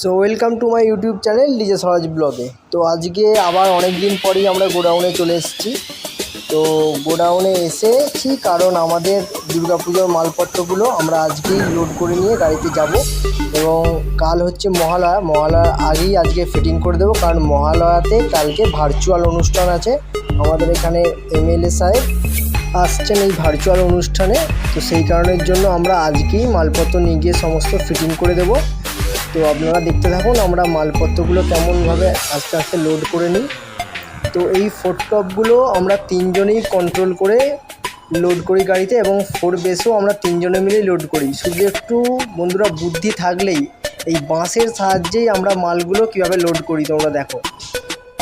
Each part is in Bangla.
So welcome to my YouTube channel DJ Swaraj ব্লগে তো আজকে আবার অনেক দিন পরেই আমরা গোডাউনে চলে এসেছি। তো গোডাউনে এসেছি কারণ আমাদের দুর্গাপুজোর মালপত্রগুলো আমরা আজকেই লোড করে নিয়ে গাড়িতে যাব। এবং কাল হচ্ছে মহালয়া, মহালয়ার আগেই আজকে ফিটিং করে দেবো কারণ মহালয়াতে কালকে ভার্চুয়াল অনুষ্ঠান আছে। আমাদের এখানে এমএলএ সাহেব আসছেন এই ভার্চুয়াল অনুষ্ঠানে। তো সেই কারণের জন্য আমরা আজকেই মালপত্র নিয়ে গিয়ে সমস্ত ফিটিং করে দেবো। তো আপনারা দেখতে থাকুন, আমরা মালপত্রগুলো কেমনভাবে আস্তে আস্তে লোড করে নিই। তো এই ফোর টপগুলো আমরা তিনজনেই কন্ট্রোল করে লোড করি গাড়িতে এবং ফোর বেসও আমরা তিনজনে মিলেই লোড করি। শুধু একটু বন্ধুরা বুদ্ধি থাকলেই, এই বাঁশের সাহায্যেই আমরা মালগুলো কীভাবে লোড করি তোমরা দেখো।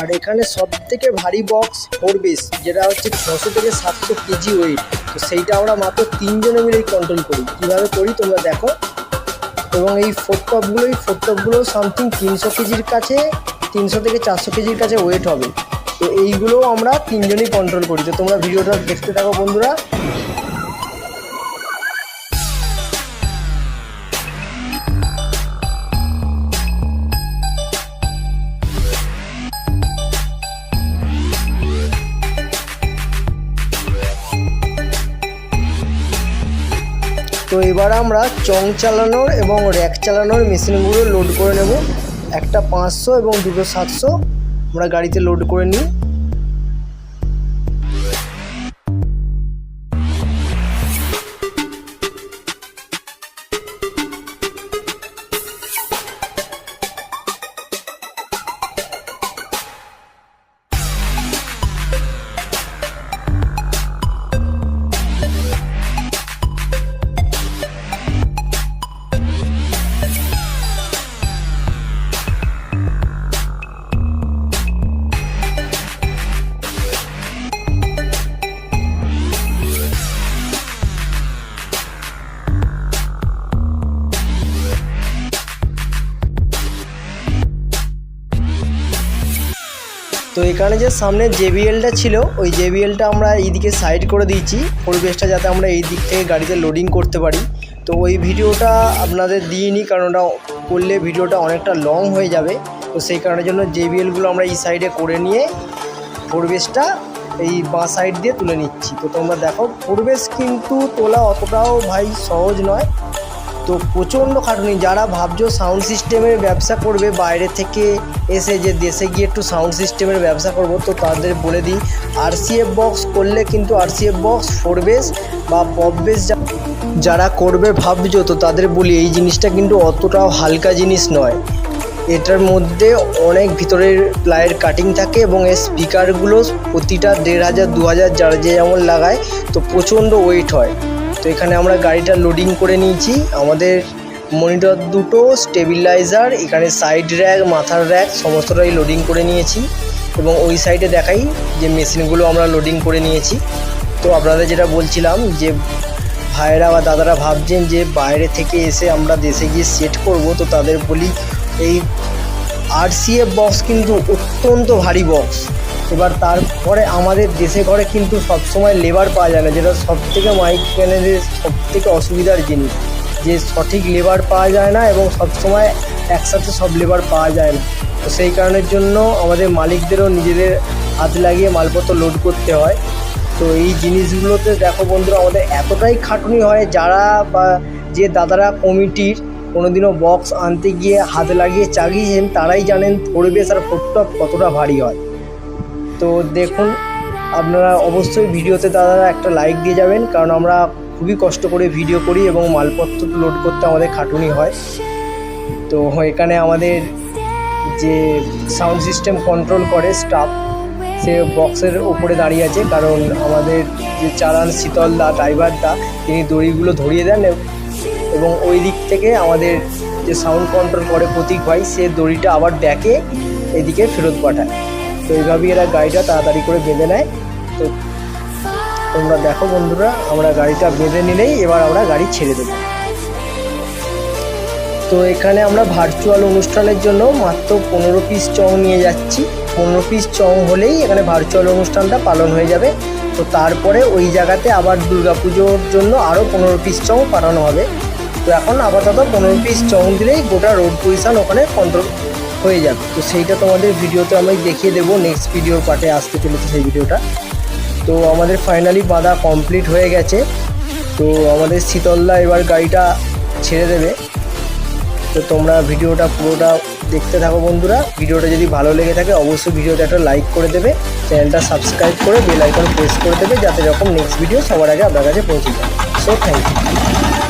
আর এখানে সব থেকে ভারী বক্স ফোর বেস যেটা হচ্ছে ছশো থেকে সাতশো কেজি ওয়েট তো সেইটা আমরা মাত্র তিনজনে মিলেই কন্ট্রোল করি। কীভাবে করি তোমরা দেখো। এবং এই ফোর টপগুলো এই ফোর টপগুলো সামথিং তিনশো কেজির কাছে, তিনশো থেকে চারশো কেজির কাছে ওয়েট হবে। তো এইগুলোও আমরা তিনজনই কন্ট্রোল করি। তো তোমরা ভিডিওটা দেখতে থাকো বন্ধুরা। তো এবার আমরা চং চালানোর এবং র্যাক চালানোর মেশিনগুলো লোড করে নেব। একটা পাঁচশো এবং দুটো সাতশো আমরা গাড়িতে লোড করে নিই। তো এখানে যে সামনে জেবিএলটা ছিল, ওই জেবিএলটা আমরা এইদিকে সাইড করে দিয়েছি। পরিবেশটা যাতে আমরা এই দিক থেকে গাড়িতে লোডিং করতে পারি। তো ওই ভিডিওটা আপনাদের দিইনি, কারণ ওটা করলে ভিডিওটা অনেকটা লং হয়ে যাবে। তো সেই কারণের জন্য জেবিএলগুলো আমরা এই সাইডে করে নিয়ে পরিবেশটা এই বাঁ সাইড দিয়ে তুলে নিচ্ছি। তো তোমরা দেখো, পরিবেশ কিন্তু তোলা অতটাও ভাই সহজ নয়। তো প্রচণ্ড খাটুনি। যারা ভাবছ সাউন্ড সিস্টেমের ব্যবসা করবে বাইরে থেকে এসে যে দেশে গিয়ে একটু সাউন্ড সিস্টেমের ব্যবসা করব, তো তাদের বলে দিই আরসিএফ বক্স করলে কিন্তু আরসিএফ বক্স ফোর বেস বা পপ বেস যারা করবে ভাবছ, তো তাদের বলি, এই জিনিসটা কিন্তু অতটাও হালকা জিনিস নয়। এটার মধ্যে অনেক ভিতরের প্লায়ের কাটিং থাকে এবং এর স্পিকারগুলো প্রতিটা দেড় হাজার, দু হাজার যারা যে যেমন লাগায়, তো প্রচণ্ড ওয়েট হয়। তো এখানে আমরা গাড়িটা লোডিং করে নিয়েছি। আমাদের মনিটর দুটো স্টেবিলাইজার এখানে সাইড র্যাক মাথার র্যাক সমস্তটাই লোডিং করে নিয়েছি। এবং ওই সাইডে দেখাই যে মেশিনগুলো আমরা লোডিং করে নিয়েছি। তো আপনাদের যেটা বলছিলাম যে, ভাইয়েরা বা দাদারা ভাবছেন যে, বাইরে থেকে এসে আমরা দেশে গিয়ে সেট করব, তো তাদের বলি এই আরসিএফ বক্স কিন্তু অত্যন্ত ভারী বক্স এবার তারপরে আমাদের দেশে ঘরে কিন্তু সবসময় লেবার পাওয়া যায় না, যেটা সব থেকে মাইক প্যানেলের সব থেকে অসুবিধার জিনিস। যে সঠিক লেবার পাওয়া যায় না এবং সবসময় একসাথে সব লেবার পাওয়া যায় না। তো সেই কারণের জন্য আমাদের মালিকদেরও নিজেদের হাত লাগিয়ে মালপত্র লোড করতে হয়। তো এই জিনিসগুলোতে দেখো বন্ধুরা, আমাদের এতটাই খাটুনি হয়, যারা বা যে দাদারা কমিটির কোনোদিনও বক্স আনতে গিয়ে হাত লাগিয়ে চাগিয়েছেন, তারাই জানেন পরিবেশ আর ফোটটপ কতটা ভারী হয়। তো দেখুন, আপনারা অবশ্যই ভিডিওতে দাদারা একটা লাইক দিয়ে যাবেন, কারণ আমরা খুবই কষ্ট করে ভিডিও করি এবং মালপত্র লোড করতে আমাদের খাটুনি হয়। তো এখানে আমাদের যে সাউন্ড সিস্টেম কন্ট্রোল করে স্টাফ সে বক্সের ওপরে দাঁড়িয়ে আছে, কারণ আমাদের যে চালান শীতল দা ড্রাইভার দা, তিনি দড়িগুলো ধরিয়ে দেন এবং ওই দিক থেকে আমাদের যে সাউন্ড কন্ট্রোল করে প্রতীক ভাই, সে দড়িটা আবার ব্যাকে এদিকে ফেরত পাঠায়। তো এইভাবেই এরা গাড়িটা তাড়াতাড়ি করে বেঁধে নেয়। তো তোমরা দেখো বন্ধুরা, আমরা গাড়িটা বেঁধে নিলেই এবার আমরা গাড়ি ছেড়ে দেবো। তো এখানে আমরা ভার্চুয়াল অনুষ্ঠানের জন্য মাত্র পনেরো পিস চং নিয়ে যাচ্ছি। পনেরো পিস চং হলেই এখানে ভার্চুয়াল অনুষ্ঠানটা পালন হয়ে যাবে। তো তারপরে ওই জায়গাতে আবার দুর্গাপুজোর জন্য আরও পনেরো পিস চং পাঠানো হবে। তো এখন আপাতত পনেরো পিস চং দিলেই গোটা রোড পজিশন ওখানে কন্ট্রোল হয়ে যাবে তো সেইটা তোমাদের ভিডিওতে আমি দেখিয়ে দেবো নেক্সট ভিডিওর পার্টে আসতে চলেছে সেই ভিডিওটা। তো আমাদের ফাইনালি বাঁধা কমপ্লিট হয়ে গেছে। তো আমাদের শীতলদা এবার গাড়িটা ছেড়ে দেবে। তো তোমরা ভিডিওটা পুরোটা দেখতে থাকো বন্ধুরা। ভিডিওটা যদি ভালো লেগে থাকে অবশ্যই ভিডিওটা একটা লাইক করে দেবে। চ্যানেলটা সাবস্ক্রাইব করে বেল আইকন প্রেস করে দেবে যাতে যখন নেক্সট ভিডিও সবার আগে আপনার কাছে পৌঁছে যায়। So thank you